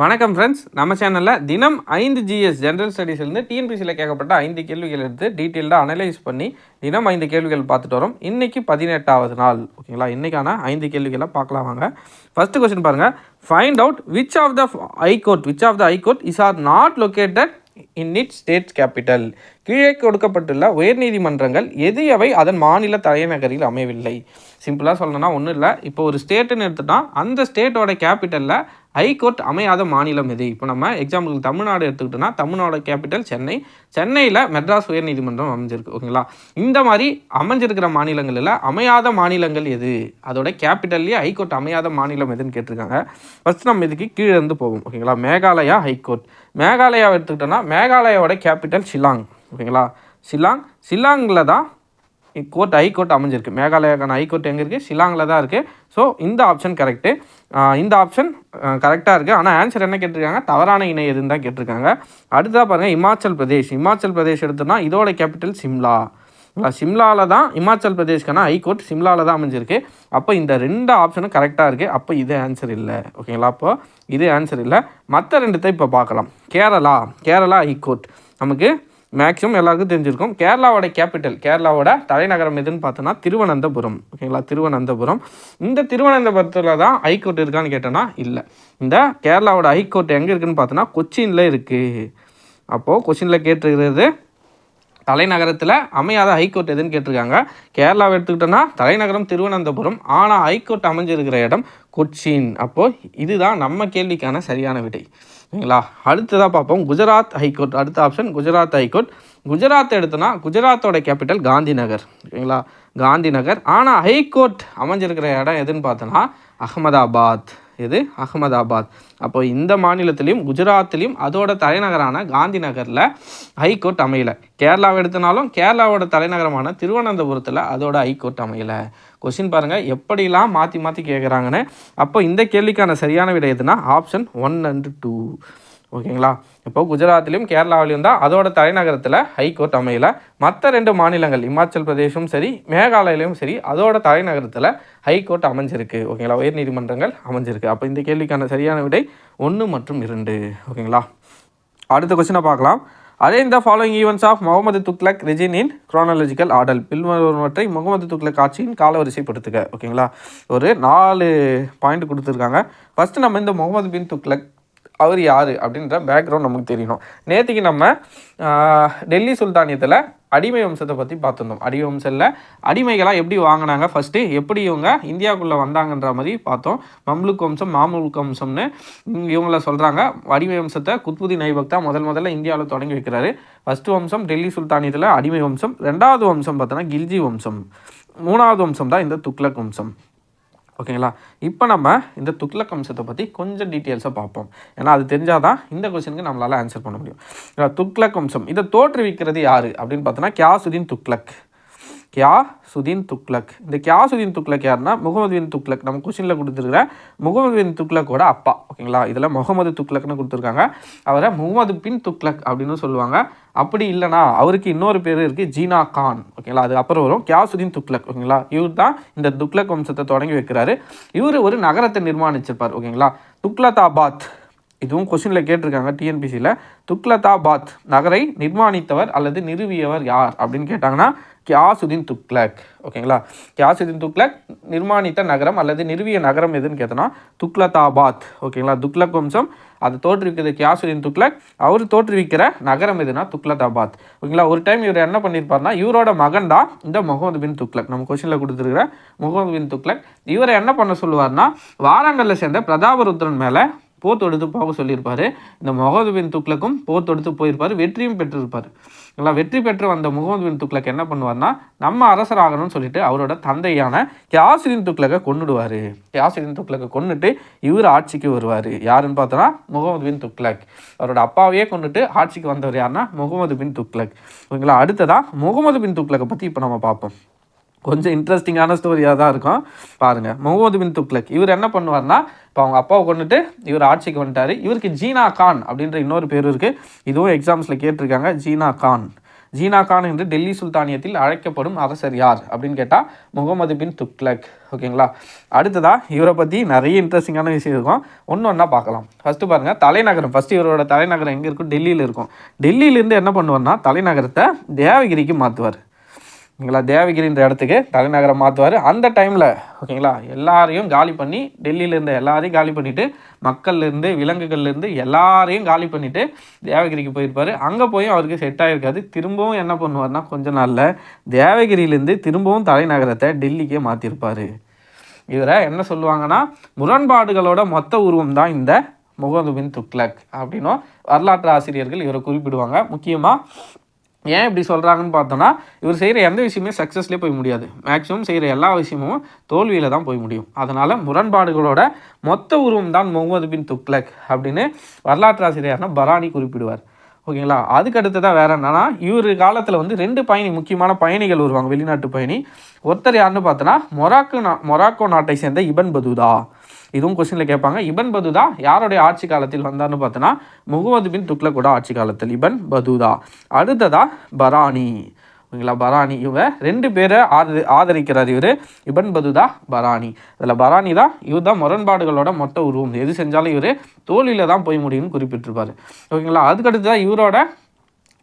வணக்கம் ஃப்ரெண்ட்ஸ் நம்ம சேனலில் தினம் ஐந்து ஜிஎஸ் ஜென்ரல் ஸ்டடீஸ்லேருந்து டிஎன்பிசியில் கேட்கப்பட்ட ஐந்து கேள்விகள் எடுத்து டீட்டெயில்டாக அனலைஸ் பண்ணி தினம் ஐந்து கேள்விகள் பார்த்துட்டு வரோம். இன்றைக்கி பதினெட்டாவது நாள். ஓகேங்களா இன்றைக்கான ஐந்து கேள்விகளை பார்க்கலாம் வாங்க. ஃபஸ்ட்டு கொஸ்டின் பாருங்கள் find out which of the high court which of the high court is or not located in it state capital கீழே கொடுக்கப்பட்டுள்ள உயர்நீதிமன்றங்கள் எது எவை? அதன் மாநில தலைநகரில் அமையவில்லை. சிம்பிளாக சொல்லணும்னா ஒன்றும் இல்லை. இப்போ ஒரு ஸ்டேட்டுன்னு எடுத்துட்டா அந்த ஸ்டேட்டோட கேபிட்டலில் ஹைகோர்ட் அமையாத மாநிலம் எது? இப்போ நம்ம எக்ஸாம்பிளுக்கு தமிழ்நாடு எடுத்துக்கிட்டோம்னா தமிழ்நாடு கேபிட்டல் சென்னை. சென்னையில் மெட்ராஸ் உயர்நீதிமன்றம் அமைஞ்சிருக்கு ஓகேங்களா? இந்த மாதிரி அமைஞ்சிருக்கிற மாநிலங்களில் அமையாத மாநிலங்கள் எது? அதோட கேபிட்டல்லையே ஹைகோர்ட் அமையாத மாநிலம் எதுன்னு கேட்டிருக்காங்க. ஃபஸ்ட் நம்ம இதுக்கு கீழே இருந்து போவோம் ஓகேங்களா? மேகாலயா ஹைகோர்ட் மேகாலயா எடுத்துக்கிட்டோம்னா மேகாலயாவோட கேபிட்டல் ஷில்லாங் ஓகேங்களா? ஷில்லாங் ஷில்லாங்கில் தான் கோர்ட் ஹைகோர்ட் அமைஞ்சிருக்கு. மேகாலயாக்கான ஹைகோர்ட் எங்கே இருக்குது ஷில்லாங்கில் தான் இருக்குது ஸோ இந்த ஆப்ஷன் கரெக்டு இந்த ஆப்ஷன் கரெக்டாக இருக்குது ஆனால் ஆன்சர் என்ன கேட்டிருக்காங்க? தவறான இணை எதுன்னு தான் கேட்டிருக்காங்க. அடுத்ததாக பாருங்கள் இமாச்சல் பிரதேஷ். இமாச்சல் பிரதேஷ் எடுத்தோம்னா இதோட கேபிட்டல் சிம்லா. சிம்லாவில் தான் இமாச்சல் பிரதேஷ்க்கான ஹைகோர்ட் சிம்லாவில் தான் அமைஞ்சிருக்கு. அப்போ இந்த ரெண்டு ஆப்ஷனும் கரெக்டாக இருக்குது அப்போ இது ஆன்சர் இல்லை. ஓகேங்களா அப்போ இது ஆன்சர் இல்லை. மற்ற ரெண்டுத்தை இப்போ பார்க்கலாம். கேரளா. கேரளா ஹைகோர்ட் நமக்கு மேக்ஸிமம் எல்லாருக்கும் தெரிஞ்சிருக்கும். கேரளாவோட கேபிட்டல் கேரளாவோட தலைநகரம் எதுன்னு பார்த்தோன்னா திருவனந்தபுரம். ஓகேங்களா திருவனந்தபுரம். இந்த திருவனந்தபுரத்தில் தான் ஹைகோர்ட் இருக்கான்னு கேட்டோன்னா இல்லை. இந்த கேரளாவோட ஹைகோர்ட் எங்கே இருக்குன்னு பார்த்தோன்னா கொச்சினில் இருக்குது அப்போது கொச்சினில் கேட்டிருக்கிறது தலைநகரத்தில் அமையாத ஹைகோர்ட் எதுன்னு கேட்டிருக்காங்க. கேரளாவை எடுத்துக்கிட்டோன்னா தலைநகரம் திருவனந்தபுரம். ஆனால் ஹைகோர்ட் அமைஞ்சிருக்கிற இடம் கொச்சின். அப்போது இதுதான் நம்ம கேள்விக்கான சரியான விடை. ஓகேங்களா அடுத்ததாக பார்ப்போம். குஜராத் ஹைகோர்ட் அடுத்த option Gujarat high court. Gujarat எடுத்தோன்னா குஜராத்தோட கேபிட்டல் காந்தி நகர் ஓகேங்களா காந்தி நகர் ஆனால் ஹைகோர்ட் அமைஞ்சிருக்கிற இடம் எதுன்னு பார்த்தோன்னா அகமதாபாத். இது அகமதாபாத் அப்போ இந்த மாநிலத்திலையும் குஜராத்திலையும் அதோட தலைநகரான காந்தி நகரில் ஹைகோர்ட் அமையலை. கேரளாவை எடுத்தனாலும் கேரளாவோட தலைநகரமான திருவனந்தபுரத்தில் அதோட ஹைகோர்ட் அமையலை. கொஸ்டின் பாருங்கள் எப்படிலாம் மாற்றி மாற்றி கேட்குறாங்கன்னு அப்போ இந்த கேள்விக்கான சரியான விடை எதுனா ஆப்ஷன் ஒன் அண்ட் டூ ஓகேங்களா? இப்போ குஜராத்லேயும் கேரளாவிலையும் தான் அதோட தலைநகரத்தில் ஹைகோர்ட் அமையல. மற்ற ரெண்டு மாநிலங்கள் இமாச்சல் பிரதேஷும் சரி மேகாலயிலையும் சரி அதோட தலைநகரத்தில் ஹைகோர்ட் அமைஞ்சிருக்கு. ஓகேங்களா? உயர் நீதிமன்றங்கள் அமைஞ்சிருக்கு. அப்போ இந்த கேள்விக்கான சரியான விடை ஒன்று மற்றும் இரண்டு. ஓகேங்களா? அடுத்த கொஸ்டினை பார்க்கலாம். அதே இந்த following events of Muhammad Tughlaq reign in chronological order. பின்வருவற்றை Mohammed Thuglak ஆட்சியின் காலவரிசைப்படுத்துக. ஓகேங்களா? ஒரு நாலு பாயிண்ட் கொடுத்துருக்காங்க. ஃபஸ்ட்டு நம்ம இந்த முகமது பின் துக்லக் அவர் யார் அப்படின்ற பேக்ரவுண்ட் நமக்கு தெரியணும். நேற்றுக்கு நம்ம டெல்லி சுல்தானியத்தில் அடிமை வம்சத்தை பற்றி பார்த்துருந்தோம். அடிமை வம்சத்தில் அடிமைகளாக எப்படி வாங்கினாங்க? ஃபஸ்ட்டு எப்படி இவங்க இந்தியாவுக்குள்ளே வந்தாங்கன்ற மாதிரி பார்த்தோம். மம்லுக் வம்சம் மாமுலுக் வம்சம்னு இவங்கள சொல்கிறாங்க அடிமை வம்சத்தை குத்புதீன் ஐபக் தான் முதல் முதல்ல இந்தியாவில் தொடங்கி வைக்கிறாரு. ஃபஸ்ட்டு வம்சம் டெல்லி சுல்தானியத்தில் அடிமை வம்சம். ரெண்டாவது வம்சம் பார்த்தோன்னா கில்ஜி வம்சம். மூணாவது வம்சம் தான் இந்த துக்ளக் வம்சம். ஓகேங்களா? இப்போ நம்ம இந்த துக்ளக் வம்சத்தை பற்றி கொஞ்சம் டீட்டெயில்ஸாக பார்ப்போம். ஏன்னா அது தெரிஞ்சால் தான் இந்த கொஸ்டினுக்கு நம்மளால் ஆன்சர் பண்ண முடியும். துக்ளக் வம்சம் இதை தோற்றுவிக்கிறது யார் அப்படின்னு பார்த்தோன்னா கியாசுதீன் துக்ளக். கியா சுதீன் துக்லக் இந்த கியாசுதீன் துக்லக் யாருன்னா முகமது பின் துக்லக் நம்ம கொஸ்டினில் கொடுத்துருக்கிற முகமது பின் துக்லக்கோட அப்பா ஓகேங்களா? இதில் முகமது துக்லக்னு கொடுத்துருக்காங்க. அவரை முகமது பின் துக்லக் அப்படின்னு சொல்லுவாங்க. அப்படி இல்லைனா அவருக்கு இன்னொரு பேர் இருக்குது ஜீனா கான் ஓகேங்களா? அது அப்புறம் வரும். கியாசுதீன் துக்லக் ஓகேங்களா? இவர் தான் இந்த துக்லக் வம்சத்தை தொடங்கி வைக்கிறாரு. இவர் ஒரு நகரத்தை நிர்மாணிச்சிருப்பார் ஓகேங்களா? துக்லதாபாத் இதுவும் கொஸ்டினில் கேட்டிருக்காங்க டிஎன்பிசியில் துக்லதாபாத் நகரை நிர்மாணித்தவர் அல்லது நிறுவியவர் யார் அப்படின்னு கேட்டாங்கன்னா கியாசுதீன் துக்லக் ஓகேங்களா? கியாசுதீன் துக்லக் நிர்மாணித்த நகரம் அல்லது நிறுவிய நகரம் எதுன்னு கேட்டோன்னா துக்லதாபாத் ஓகேங்களா? துக்லக் வம்சம் அது தோற்றுவிக்கிறது கியாசுதீன் துக்லக் அவர் தோற்றுவிக்கிற நகரம் எதுனா துக்லதாபாத் ஓகேங்களா? ஒரு டைம் இவர் என்ன பண்ணியிருப்பார்னா இவரோட மகன் தான் இந்த முகமது பின் துக்லக் நம்ம கொஸ்டினில் கொடுத்துருக்கிற முகமது பின் துக்லக் இவரை என்ன பண்ண சொல்லுவார்னா வாராங்கல்ல சேர்ந்த பிரதாபருத்ரன் மேலே போர் தொடுத்து போக சொல்லியிருப்பார். இந்த முகமது பின் துக்லக்கும் போர் தொடுத்து போயிருப்பார் வெற்றியும் பெற்றிருப்பார். நல்லா வெற்றி பெற்று வந்த முகமது பின் துக்லக் என்ன பண்ணுவார்னா நம்ம அரசர் ஆகணும்னு சொல்லிட்டு அவரோட தந்தையான கியாசுதீன் துக்லக்கை கொண்டுடுவார் கியாசுதீன் துக்ளக்கை கொன்னுட்டு இவர் ஆட்சிக்கு வருவார். யாருன்னு பார்த்தோன்னா முகமது பின் துக்லக் அவரோட அப்பாவையே கொண்டுட்டு ஆட்சிக்கு வந்தவர் யாருன்னா முகமது பின் துக்லக் ஓகேங்களா? அடுத்ததாக முகமது பின் துக்லக்கை பற்றி இப்போ நம்ம பார்ப்போம். கொஞ்சம் இன்ட்ரெஸ்டிங்கான ஸ்டோரியாக தான் இருக்கும். பாருங்கள் முகமது பின் துக்லக் இவர் என்ன பண்ணுவார்னா இப்போ அவங்க அப்பாவை கொண்டுட்டு இவர் ஆட்சிக்கு வந்துட்டார். இவருக்கு ஜீனா கான் அப்படின்ற இன்னொரு பேர் இருக்குது இதுவும் எக்ஸாம்ஸில் கேட்டிருக்காங்க ஜீனா கான். ஜீனா கான் என்று டெல்லி சுல்தானியத்தில் அழைக்கப்படும் அரசர் யார் அப்படின்னு கேட்டால் முகமது பின் துக்லக் ஓகேங்களா அடுத்ததாக இவரை பற்றி நிறைய இன்ட்ரெஸ்டிங்கான விஷயம் இருக்கும். ஒன்று ஒன்றா பார்க்கலாம். ஃபஸ்ட்டு பாருங்கள் தலைநகரம். ஃபஸ்ட்டு இவரோட தலைநகரம் எங்கே இருக்கும்? டெல்லியில் இருக்கும். டெல்லியிலேருந்து என்ன பண்ணுவார்னா தலைநகரத்தை தேவகிரிக்கு மாற்றுவார் ஓகேங்களா தேவகிரின்ற இடத்துக்கு தலைநகரம் மாற்றுவார் அந்த டைமில் ஓகேங்களா எல்லாரையும் காலி பண்ணி டெல்லியிலேருந்து எல்லாரையும் காலி பண்ணிவிட்டு மக்கள்லேருந்து விலங்குகள்லேருந்து எல்லாரையும் காலி பண்ணிவிட்டு தேவகிரிக்கு போயிருப்பார். அங்கே போய் அவருக்கு செட் ஆகிருக்காது திரும்பவும் என்ன பண்ணுவார்னா கொஞ்ச நாளில் தேவகிரியிலேருந்து திரும்பவும் தலைநகரத்தை டெல்லிக்கே மாற்றிருப்பார் இவரை என்ன சொல்லுவாங்கன்னா முரண்பாடுகளோட மொத்த உருவம் தான் இந்த முகமது பின் துக்லக் அப்படின்னும் வரலாற்று ஆசிரியர்கள் இவரை குறிப்பிடுவாங்க. முக்கியமாக ஏன் இப்படி சொல்கிறாங்கன்னு பார்த்தோன்னா இவர் செய்கிற எந்த விஷயமே சக்ஸஸ்லேயே போய் முடியாது. மேக்ஸிமம் செய்கிற எல்லா விஷயமும் தோல்வியில் தான் போய் முடியும். அதனால் முரண்பாடுகளோட மொத்த உருவம் தான் முகமது பின் துக்லக் அப்படின்னு வரலாற்று ஆசிரியர்னா பரானி குறிப்பிடுவார். ஓகேங்களா? அதுக்கு அடுத்ததாக வேறு என்னன்னா இவர் காலத்தில் வந்து ரெண்டு பயணி முக்கியமான பயணிகள் வருவாங்க வெளிநாட்டு பயணி. ஒருத்தர் யாருன்னு பார்த்தோன்னா மொராக்கோ நா மொராக்கோ நாட்டை சேர்ந்த இபன் பதுதா. இதுவும் கொஸ்டினில் கேட்பாங்க. இபன் பதுதா யாருடைய ஆட்சி காலத்தில் வந்தார்னு பார்த்தோன்னா முகமது பின் துக்லக்கோட ஆட்சி காலத்தில். இபன் பதுதா. அடுத்ததா பராணி ஓகேங்களா? பராணி இவங்க ரெண்டு பேரை ஆதரி ஆதரிக்கிறார் இவர். இபன் பதுதா பராணி அதில் பராணி தான் இவர் தான் முரண்பாடுகளோட மொத்த உருவம். எது செஞ்சாலும் இவர் தோழியில் தான் போய் முடியும்னு குறிப்பிட்டிருப்பார். ஓகேங்களா? அதுக்கடுத்து தான் இவரோட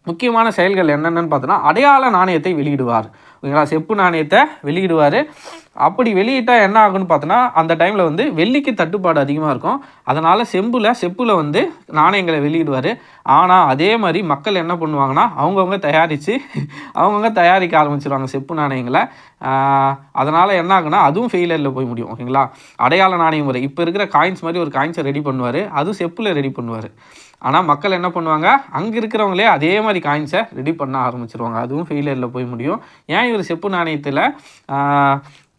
முக்கியமான செயல்கள் என்னென்னு பார்த்தோன்னா அடையாள நாணயத்தை வெளியிடுவார். ஓகேங்களா? செப்பு நாணயத்தை வெளியிடுவார். அப்படி வெளியிட்டால் என்ன ஆகுன்னு பார்த்தோன்னா அந்த டைமில் வந்து வெள்ளிக்கு தட்டுப்பாடு அதிகமாக இருக்கும். அதனால் செம்பில் செப்பில் வந்து நாணயங்களை வெளியிடுவார். ஆனால் அதே மாதிரி மக்கள் என்ன பண்ணுவாங்கன்னா அவங்கவுங்க தயாரித்து அவங்கவுங்க தயாரிக்க ஆரம்பிச்சிருவாங்க செப்பு நாணயங்களை. அதனால் என்ன ஆகுனா அதுவும் ஃபெயிலியரில் போய் முடியும். ஓகேங்களா? அடையாள நாணய முறை. இப்போ இருக்கிற காயின்ஸ் மாதிரி ஒரு காயின்ஸை ரெடி பண்ணுவார். அதுவும் செப்பில் ரெடி பண்ணுவார். ஆனால் மக்கள் என்ன பண்ணுவாங்க? அங்கே இருக்கிறவங்களே அதே மாதிரி காயின்ஸை ரெடி பண்ண ஆரம்பிச்சிருவாங்க. அதுவும் ஃபெயிலியரில் போய் முடியும். ஏன் இவர் செப்பு நாணயத்தில்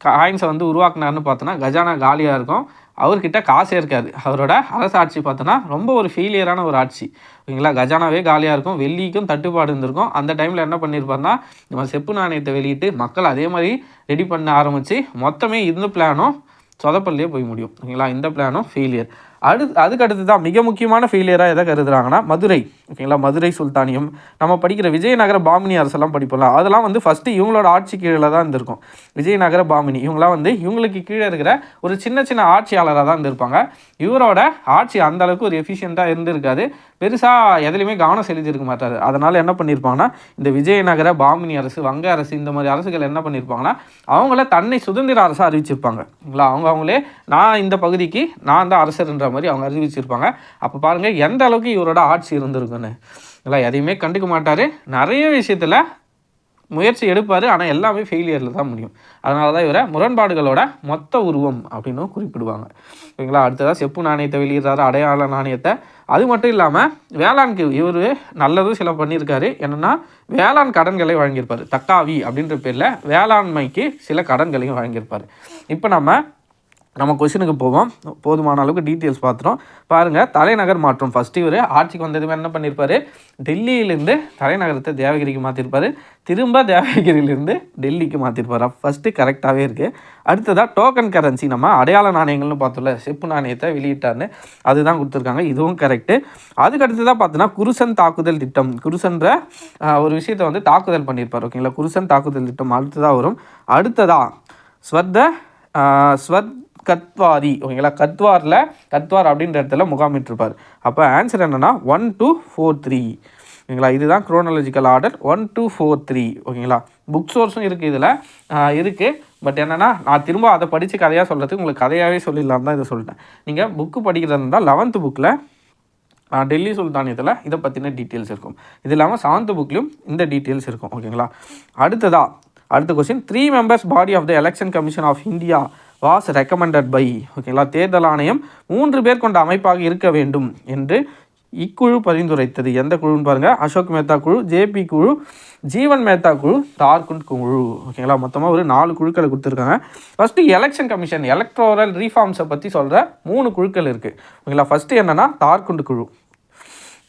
காயின்ஸை வந்து உருவாக்குனாருன்னு பார்த்தோன்னா கஜானா காலியாக இருக்கும். அவர்கிட்ட காசே இருக்காது. அவரோட அரசாட்சி பார்த்தோன்னா ரொம்ப ஒரு ஃபெயிலியரான ஒரு ஆட்சி. ஓகேங்களா? கஜானாவே காலியாக இருக்கும். வெள்ளிக்கும் தட்டுப்பாடு இருந்திருக்கும். அந்த டைமில் என்ன பண்ணியிருப்பாருன்னா நம்ம செப்பு நாணயத்தை வெளியிட்டு மக்கள் அதே மாதிரி ரெடி பண்ண ஆரம்பித்து மொத்தமே இந்த பிளானும் சொதப்பல்லையே போய் முடியும். ஓகேங்களா? இந்த பிளானும் ஃபெயிலியர் அடு அதுக்கு அடுத்து தான் மிக முக்கியமான ஃபெயிலியராக எதை கருதுகிறாங்கன்னா மதுரை. ஓகேங்களா? மதுரை சுல்தானியம். நம்ம படிக்கிற விஜயநகர பாமினி அரசெல்லாம் படிப்போம்ல அதெல்லாம் வந்து ஃபஸ்ட்டு இவங்களோட ஆட்சி கீழே தான் இருந்திருக்கும். விஜயநகர பாமினி. இவங்களாம் வந்து இவங்களுக்கு கீழே இருக்கிற ஒரு சின்ன சின்ன ஆட்சியாளராக தான் இருந்திருப்பாங்க. இவரோட ஆட்சி அந்த அளவுக்கு ஒரு எஃபிஷியண்ட்டாக இருந்திருக்காது. பெருசாக எதுலையுமே கவனம் செலுத்தியிருக்க மாட்டார். அதனால் என்ன பண்ணியிருப்பாங்கன்னா இந்த விஜயநகர பாமினி அரசு வங்க அரசு இந்த மாதிரி அரசுகள் என்ன பண்ணியிருப்பாங்கன்னா அவங்கள தன்னை சுதந்திர அரசாக அறிவிச்சிருப்பாங்க. இல்லைங்களா அவங்க அவங்களே நான் இந்த பகுதிக்கு நான் தான் அரசர்ன்ற மாதிரி அவங்க அறிவிச்சிருப்பாங்க. அப்போ பாருங்கள் எந்த அளவுக்கு இவரோட ஆட்சி இருந்திருக்குன்னு இல்லை எதையுமே கண்டுக்க மாட்டார். நிறைய விஷயத்தில் முயற்சி எடுப்பார். ஆனால் எல்லாமே ஃபெயிலியரில் தான் முடியும். அதனால தான் இவரை முரண்பாடுகளோட மொத்த உருவம் அப்படின்னு குறிப்பிடுவாங்க. ஓகேங்களா அடுத்ததாக செப்பு நாணயத்தை வெளியிடுறாரு அடையாள நாணயத்தை. அது மட்டும் இல்லாமல் வேளாண்க்கு இவர் நல்லதும் சில பண்ணியிருக்காரு. என்னென்னா வேளாண் கடன்களை வழங்கியிருப்பார் தக்காவி அப்படின்ற பேரில் வேளாண்மைக்கு சில கடன்களையும் வழங்கியிருப்பார் இப்போ நம்ம நம்ம கொஷினுக்கு போவோம். போதுமான அளவுக்கு டீட்டெயில்ஸ் பார்த்துட்டோம். பாருங்கள் தலைநகர் மாற்றம். ஃபஸ்ட்டு இவர் ஆட்சிக்கு வந்ததுமே என்ன பண்ணியிருப்பாரு டெல்லியிலேருந்து தலைநகரத்தை தேவகிரிக்கு மாற்றிருப்பார் திரும்ப தேவகிரியிலேருந்து டெல்லிக்கு மாற்றிருப்பார் ஃபஸ்ட்டு கரெக்டாகவே இருக்குது அடுத்ததாக டோக்கன் கரன்சி நம்ம அடையாள நாணயங்கள்னு பார்த்தோம்ல செப்பு நாணயத்தை வெளியிட்டார்னு அதுதான் கொடுத்துருக்காங்க. இதுவும் கரெக்டு அதுக்கு அடுத்ததாக பார்த்தோன்னா குருசன் தாக்குதல் திட்டம். குருசன்ற ஒரு விஷயத்தை வந்து தாக்குதல் பண்ணியிருப்பார் ஓகேங்களா? குருசன் தாக்குதல் திட்டம் அடுத்ததாக வரும். அடுத்ததாக ஸ்வர்த ஸ்வத் கத்வாரி ஓகேங்களா? கத்வாரில் கத்வார் அப்படின்ற இடத்துல முகாமிட்டிருப்பார். அப்போ ஆன்சர் என்னென்னா ஒன் டூ ஃபோர் த்ரீ ஓகேங்களா? இதுதான் chronological order one two four three ஓகேங்களா? புக் சோர்ஸும் இருக்குது இதில். இருக்குது பட் என்னென்னா நான் திரும்ப அதை படித்து கதையாக சொல்கிறதுக்கு உங்களுக்கு கதையாகவே சொல்லிடலாம் தான் இதை சொல்லிட்டேன். நீங்கள் புக்கு படிக்கிறதா இருந்தால் லெவன்த்து புக்கில் டெல்லி சுல்தானியத்தில் இதை பற்றின டீட்டெயில்ஸ் இருக்கும். இது இல்லாமல் செவன்த் புக்லேயும் இந்த டீட்டெயில்ஸ் இருக்கும். ஓகேங்களா? அடுத்ததா அடுத்த question three members body of the election commission of India was recommended by ஓகேங்களா தேர்தல் ஆணையம் மூன்று பேர் கொண்ட அமைப்பாக இருக்க வேண்டும் என்று இக்குழு பரிந்துரைத்தது. எந்த குழுன்னு பாருங்கள் அசோக் மேத்தா குழு ஜேபி குழு ஜீவன் மேத்தா குழு தார்குண்ட் குழு. ஓகேங்களா மொத்தமாக ஒரு நாலு குழுக்களை கொடுத்துருக்காங்க. ஃபஸ்ட்டு எலெக்ஷன் கமிஷன் எலக்ட்ரோரல் ரீஃபார்ம்ஸை பற்றி சொல்கிற மூணு குழுக்கள் இருக்குது ஓகேங்களா ஃபஸ்ட்டு என்னென்னா தார்குண்ட் குழு.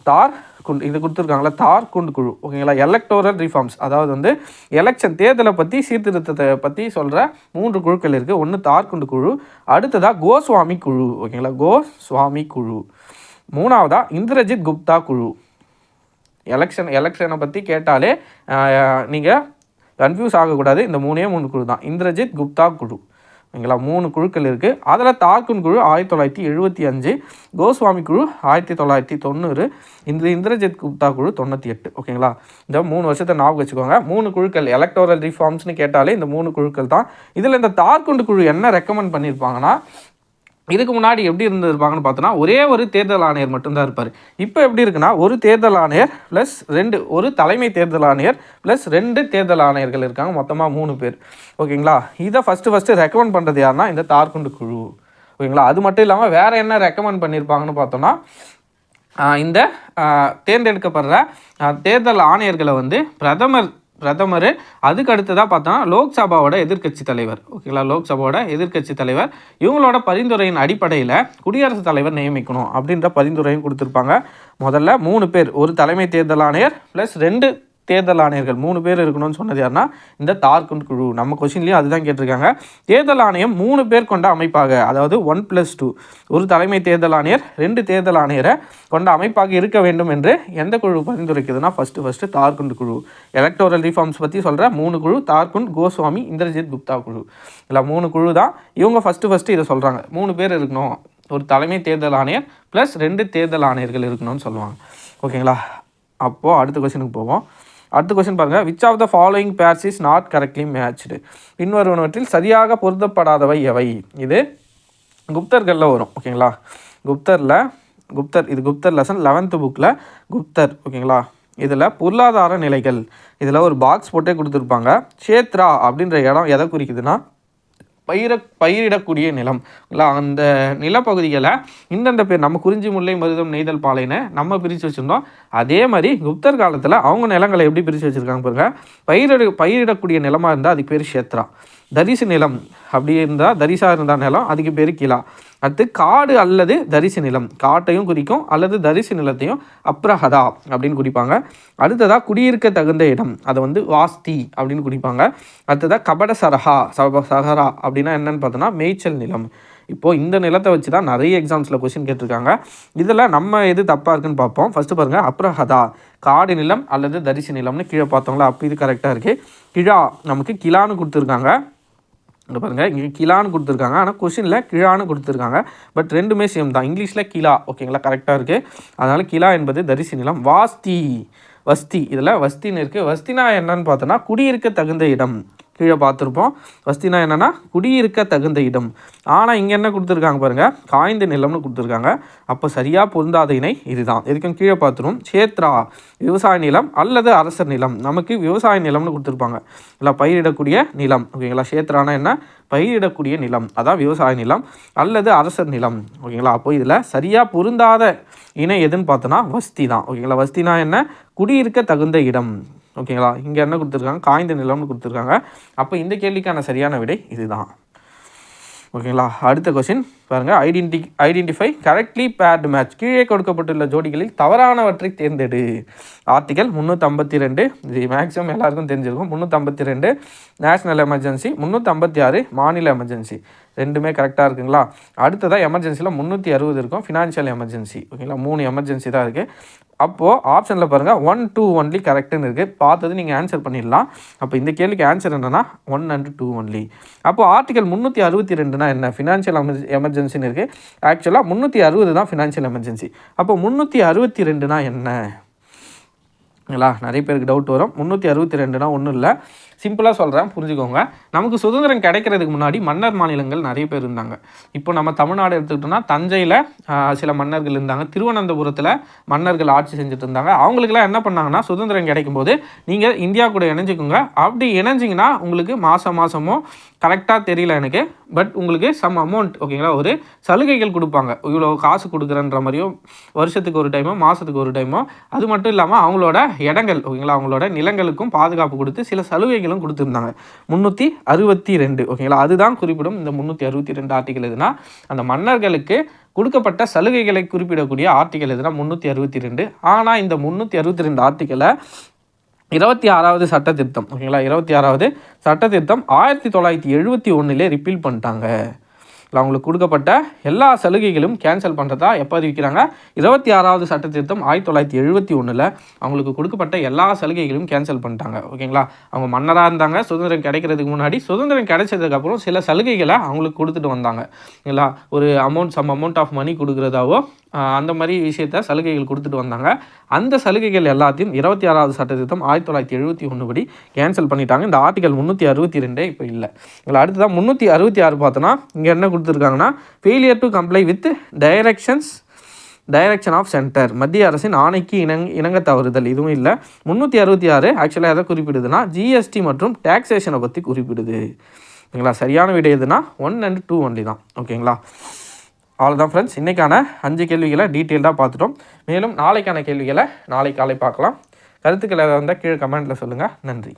தார் குண்டு இது கொடுத்துருக்காங்களா தார் குண்டு குழு. ஓகேங்களா எலக்டோரல் ரிஃபார்ம்ஸ் அதாவது வந்து எலெக்ஷன் தேர்தலை பற்றி சீர்திருத்தத்தை பற்றி சொல்கிற மூன்று குழுக்கள் இருக்குது ஒன்று தார்குண்டு குழு அடுத்ததாக கோஸ்வாமி குழு. ஓகேங்களா கோஸ்வாமி குழு. மூணாவதாக இந்திரஜித் குப்தா குழு. எலெக்ஷன் எலெக்ஷனை பற்றி கேட்டாலே நீங்கள் கன்ஃபியூஸ் ஆகக்கூடாது. இந்த மூணே மூணு குழு தான் இந்திரஜித் குப்தா குழு. ஓகேங்களா மூணு குழுக்கள் இருக்குது அதில் தாக்குன் குழு ஆயிரத்தி தொள்ளாயிரத்தி எழுபத்தி அஞ்சு கோஸ்வாமி குழு ஆயிரத்தி தொள்ளாயிரத்தி தொண்ணூறு இந்த இந்திரஜித் குப்தா குழு தொண்ணூற்றி எட்டு. ஓகேங்களா இந்த மூணு வருஷத்தை ஞாபகம் வச்சுக்கோங்க. மூணு குழுக்கள் எலக்டோரல் ரிஃபார்ம்ஸ்னு கேட்டாலே இந்த மூணு குழுக்கள் தான். இதில் இந்த தார்குண்டு குழு என்ன ரெக்கமெண்ட் பண்ணியிருப்பாங்கன்னா இதுக்கு முன்னாடி எப்படி இருந்திருப்பாங்கன்னு பார்த்தோன்னா ஒரே ஒரு தேர்தல் ஆணையர் மட்டும்தான் இருப்பார். இப்போ எப்படி இருக்குன்னா ஒரு தேர்தல் ஆணையர் ப்ளஸ் ரெண்டு ஒரு தலைமை தேர்தல் ஆணையர் ப்ளஸ் ரெண்டு தேர்தல் ஆணையர்கள் இருக்காங்க. மொத்தமாக மூணு பேர். ஓகேங்களா? இதை ஃபஸ்ட்டு ஃபஸ்ட்டு ரெக்கமெண்ட் பண்ணுறது யாருன்னா இந்த தார்குண்டு குழு. ஓகேங்களா? அது மட்டும் இல்லாமல் வேறு என்ன ரெக்கமெண்ட் பண்ணியிருப்பாங்கன்னு பார்த்தோன்னா இந்த தேர்ந்தெடுக்கப்படுற தேர்தல் ஆணையர்களை வந்து பிரதமர் பிரதமர். அதுக்கு அடுத்ததாக பார்த்தா லோக்சபாவோட எதிர்க்கட்சி தலைவர். ஓகேங்களா லோக்சபாவோட எதிர்க்கட்சி தலைவர். இவங்களோட பரிந்துரையின் அடிப்படையில் குடியரசுத் தலைவர் நியமிக்கணும் அப்படின்ற பரிந்துரையும் கொடுத்துருப்பாங்க. முதல்ல மூணு பேர். ஒரு தலைமை தேர்தல் ஆணையர் ப்ளஸ் ரெண்டு தேர்தல் ஆணையர்கள் மூணு பேர் இருக்கணும்னு சொன்னது யாருன்னா இந்த தார்குண்ட் குழு. நம்ம கொஷின்லேயும் அதுதான் கேட்டிருக்காங்க. தேர்தல் ஆணையம் மூணு பேர் கொண்ட அமைப்பாக அதாவது ஒன் ப்ளஸ் டூ ஒரு தலைமை தேர்தல் ஆணையர் ரெண்டு தேர்தல் ஆணையரை கொண்ட அமைப்பாக இருக்க வேண்டும் என்று எந்த குழு பரிந்துரைக்குதுன்னா ஃபஸ்ட்டு ஃபஸ்ட்டு தார்குண்ட் குழு. எலக்டோரல் ரிஃபார்ம்ஸ் பற்றி சொல்கிற மூணு குழு தார்குண்ட் கோஸ்வாமி இந்திரஜித் குப்தா குழு. இல்லை மூணு குழு தான் இவங்க ஃபஸ்ட்டு ஃபஸ்ட்டு இதை சொல்கிறாங்க மூணு பேர் இருக்கணும். ஒரு தலைமை தேர்தல் ஆணையர் ப்ளஸ் ரெண்டு தேர்தல் ஆணையர்கள் இருக்கணும்னு சொல்லுவாங்க. ஓகேங்களா? அப்போது அடுத்த கொஸ்டினுக்கு போவோம். அடுத்த கொஸ்டின் பாருங்கள் which of the following pairs is not correctly matched பின்வருவனவற்றில் சரியாக பொருத்தப்படாதவை எவை? இது குப்தர்களில் வரும். ஓகேங்களா குப்தரில் குப்தர் இது குப்தர் லெசன் லெவன்த்து புக்கில் குப்தர். ஓகேங்களா இதில் பொருளாதார நிலைகள். இதில் ஒரு பாக்ஸ் போட்டே கொடுத்துருப்பாங்க. க்ஷேத்ரா அப்படின்ற இடம் எதை குறிக்குதுன்னா பயிர பயிரிடக்கூடிய நிலம். இல்லை அந்த நிலப்பகுதிகளை இந்தந்த பேர் நம்ம குறிஞ்சி முல்லை மருதம் நெய்தல் பாலைன்னு நம்ம பிரித்து வச்சுருந்தோம். அதே மாதிரி குப்தர் காலத்தில் அவங்க நிலங்களை எப்படி பிரித்து வச்சுருக்காங்க பாருங்க. பயிரிட பயிரிடக்கூடிய நிலமாக இருந்தால் அதுக்கு பேர் ஷேத்ரா தரிசு நிலம். அப்படி இருந்தால் தரிசா இருந்தால் நிலம் அதுக்கு பேர் கிலா அடுத்து காடு அல்லது தரிசு நிலம். காட்டையும் குறிக்கும் அல்லது தரிசு நிலத்தையும் அப்ரஹதா அப்படின்னு குறிப்பாங்க. அடுத்ததாக குடியிருக்க தகுந்த இடம். அதை வந்து வாஸ்தி அப்படின்னு குறிப்பாங்க. அடுத்ததாக கபட சரஹா சப சஹரா அப்படின்னா என்னன்னு பார்த்தோன்னா மேய்ச்சல் நிலம். இப்போது இந்த நிலத்தை வச்சு தான் நிறைய எக்ஸாம்ஸில் கொஷின் கேட்டிருக்காங்க. இதில் நம்ம எது தப்பாக இருக்குன்னு பார்ப்போம். ஃபஸ்ட்டு பாருங்கள் அப்ரஹதா. காடு நிலம் அல்லது தரிசு நிலம்னு கீழே பார்த்தோங்களா அப்போ இது கரெக்டாக இருக்குது கிழா நமக்கு கிலான்னு கொடுத்துருக்காங்க. இங்கே பாருங்கள் இங்கே கிலான்னு கொடுத்துருக்காங்க. ஆனால் கொஷினில் கிழான்னு கொடுத்துருக்காங்க. பட் ரெண்டுமே சேம் தான். இங்கிலீஷில் கிலா ஓகேங்களா கரெக்டாக இருக்குது அதனால் கிலா என்பது தரிசி நிலம். வாஸ்தி. வஸ்தி. இதில் வஸ்தின்னு இருக்குது வஸ்தினா என்னன்னு பார்த்தோன்னா குடியிருக்க தகுந்த இடம். கீழே பார்த்துருப்போம். வஸ்தினா என்னென்னா குடியிருக்க தகுந்த இடம். ஆனால் இங்கே என்ன கொடுத்துருக்காங்க பாருங்கள் காய்ந்த நிலம்னு கொடுத்துருக்காங்க. அப்போ சரியாக பொருந்தாத இணை இதுதான். இதுக்கும் கீழே பார்த்துரும் சேத்ரா விவசாய நிலம் அல்லது அரசர் நிலம். நமக்கு விவசாய நிலம்னு கொடுத்துருப்பாங்க. இல்லை பயிரிடக்கூடிய நிலம். ஓகேங்களா? சேத்ரானா என்ன? பயிரிடக்கூடிய நிலம். அதான் விவசாய நிலம் அல்லது அரசர் நிலம். ஓகேங்களா? அப்போ இதில் சரியாக பொருந்தாத இணை எதுன்னு பார்த்தோன்னா வஸ்தி தான் ஓகேங்களா? வஸ்தினா என்ன? குடியிருக்க தகுந்த இடம். ஓகேங்களா? இங்கே என்ன கொடுத்துருக்காங்க? காய்ந்த நிலம்னு கொடுத்துருக்காங்க. அப்போ இந்த கேள்விக்கான சரியான விடை இதுதான். ஓகேங்களா? அடுத்த கொஸ்டின் பாருங்கள் identity identify correctly paired match கீழே கொடுக்கப்பட்டுள்ள ஜோடிகளில் தவறானவற்றை தேர்ந்தெடு. ஆர்டிகல் முந்நூற்றம்பத்தி ரெண்டு இது மேக்ஸிமம் எல்லாருக்கும் தெரிஞ்சிருக்கும். முந்நூற்றம்பத்தி ரெண்டு நேஷ்னல் எமர்ஜென்சி முந்நூற்றம்பத்தி ஆறு மாநில எமர்ஜென்சி ரெண்டுமே கரெக்டாக இருக்குங்களா? அடுத்ததாக எமர்ஜென்சியில் முந்நூற்றி அறுபது இருக்கும். ஃபினான்ஷியல் எமர்ஜென்சி ஓகேங்களா? மூணு எமர்ஜென்சி தான் இருக்குது அப்போது ஆப்ஷனில் பாருங்கள் ஒன் டூ ஒன்லி கரெக்டுன்னு இருக்குது பார்த்தது நீங்கள் ஆன்சர் பண்ணிடலாம். அப்போ இந்த கேள்விக்கு ஆன்சர் என்னென்னா ஒன் அண்ட் டூ ஒன்லி அப்போது ஆர்டிகல் முந்நூற்றி அறுபத்தி ரெண்டுனா என்ன? ஃபினான்ஷியல் எமர்ஜென்சின்னு இருக்குது ஆக்சுவலாக முந்நூற்றி அறுபது தான் ஃபினான்ஷியல் எமர்ஜென்சி அப்போ முந்நூற்றி அறுபத்தி ரெண்டுனா என்னங்களா நிறைய பேருக்கு டவுட் வரும். முந்நூற்றி அறுபத்தி ரெண்டுனா ஒன்றும் இல்லை. சிம்பிளாக சொல்கிறேன் புரிஞ்சுக்கோங்க. நமக்கு சுதந்திரம் கிடைக்கிறதுக்கு முன்னாடி மன்னர் மாநிலங்கள் நிறைய பேர் இருந்தாங்க. இப்போ நம்ம தமிழ்நாடு எடுத்துக்கிட்டோம்னா தஞ்சையில் சில மன்னர்கள் இருந்தாங்க. திருவனந்தபுரத்தில் மன்னர்கள் ஆட்சி செஞ்சுட்டு இருந்தாங்க. அவங்களுக்குலாம் என்ன பண்ணாங்கன்னா சுதந்திரம் கிடைக்கும் போது நீங்கள் இந்தியா கூட இணைஞ்சிக்கோங்க. அப்படி இணைஞ்சிங்கன்னா உங்களுக்கு மாதம் மாதமோ கரெக்டாக தெரியல எனக்கு பட் உங்களுக்கு சம் அமௌண்ட் ஓகேங்களா ஒரு சலுகைகள் கொடுப்பாங்க. இவ்வளோ காசு கொடுக்குறன்ற மாதிரியோ வருஷத்துக்கு ஒரு டைமோ மாதத்துக்கு ஒரு டைமோ அது மட்டும் இல்லாமல் அவங்களோட இடங்கள் ஓகேங்களா அவங்களோட நிலங்களுக்கும் பாதுகாப்பு கொடுத்து சில சலுகைகள் சலுகைகளும் கொடுத்துருந்தாங்க. முந்நூற்றி அறுபத்தி ரெண்டு ஓகேங்களா அதுதான் குறிப்பிடும் இந்த முந்நூற்றி அறுபத்தி ரெண்டு ஆர்டிக்கல் எதுனா அந்த மன்னர்களுக்கு கொடுக்கப்பட்ட சலுகைகளை குறிப்பிடக்கூடிய ஆர்டிக்கல் எதுனா முந்நூற்றி அறுபத்தி ரெண்டு. ஆனால் இந்த முந்நூற்றி அறுபத்தி ரெண்டு ஆர்டிக்கலை இருபத்தி ஆறாவது சட்ட திருத்தம் ஓகேங்களா இருபத்தி ஆறாவது சட்ட திருத்தம் ஆயிரத்தி தொள்ளாயிரத்தி எழுபத்தி ஒன்றிலே ரிப்பீல் பண்ணிட்டாங்க. இதில் அவங்களுக்கு கொடுக்கப்பட்ட எல்லா சலுகைகளும் கேன்சல் பண்ணுறதா எப்போ அறிவிக்கிறாங்க? இருபத்தி ஆறாவது சட்ட திருத்தம் ஆயிரத்தி தொள்ளாயிரத்தி எழுபத்தி ஒன்றில் அவங்களுக்கு கொடுக்கப்பட்ட எல்லா சலுகைகளும் கேன்சல் பண்ணிட்டாங்க. ஓகேங்களா? அவங்க மன்னராக இருந்தாங்க சுதந்திரம் கிடைக்கிறதுக்கு முன்னாடி சுதந்திரம் கிடைச்சதுக்கப்புறம் சில சலுகைகளை அவங்களுக்கு கொடுத்துட்டு வந்தாங்க. இல்லைங்களா ஒரு amount some amount of money கொடுக்குறதாவோ அந்த மாதிரி விஷயத்த சலுகைகள் கொடுத்துட்டு வந்தாங்க. அந்த சலுகைகள் எல்லாத்தையும் இருபத்தி ஆறாவது சட்டத்திட்டம் ஆயிரத்தி தொள்ளாயிரத்தி எழுபத்தி ஒன்று படி கேன்சல் பண்ணிட்டாங்க. இந்த ஆர்டிகல் முந்நூற்றி அறுபத்தி ரெண்டே இப்போ இல்லை. இதில் அடுத்ததான் முந்நூற்றி அறுபத்தி ஆறு பார்த்தோன்னா இங்கே என்ன கொடுத்துருக்காங்கன்னா failure to comply with directions direction of centre மத்திய அரசின் ஆணைக்கு இணங் இணங்க தவறுதல். இதுவும் இல்லை. முந்நூற்றி அறுபத்தி ஆறு ஆக்சுவலாக எதை குறிப்பிடுதுன்னா ஜிஎஸ்டி மற்றும் டேக்ஸேஷனை பற்றி குறிப்பிடுது. ஓகேங்களா சரியான விடை எதுனா ஒன் அண்ட் டூ ஒன்லி தான். ஓகேங்களா அவ்வளோதான் ஃப்ரெண்ட்ஸ் இன்றைக்கான அஞ்சு கேள்விகளை டீட்டெயில்டாக பார்த்துட்டோம். மேலும் நாளைக்கான கேள்விகளை நாளை காலை பார்க்கலாம். கருத்துக்களை வந்தால் கீழே கமெண்ட்டில் சொல்லுங்கள் நன்றி.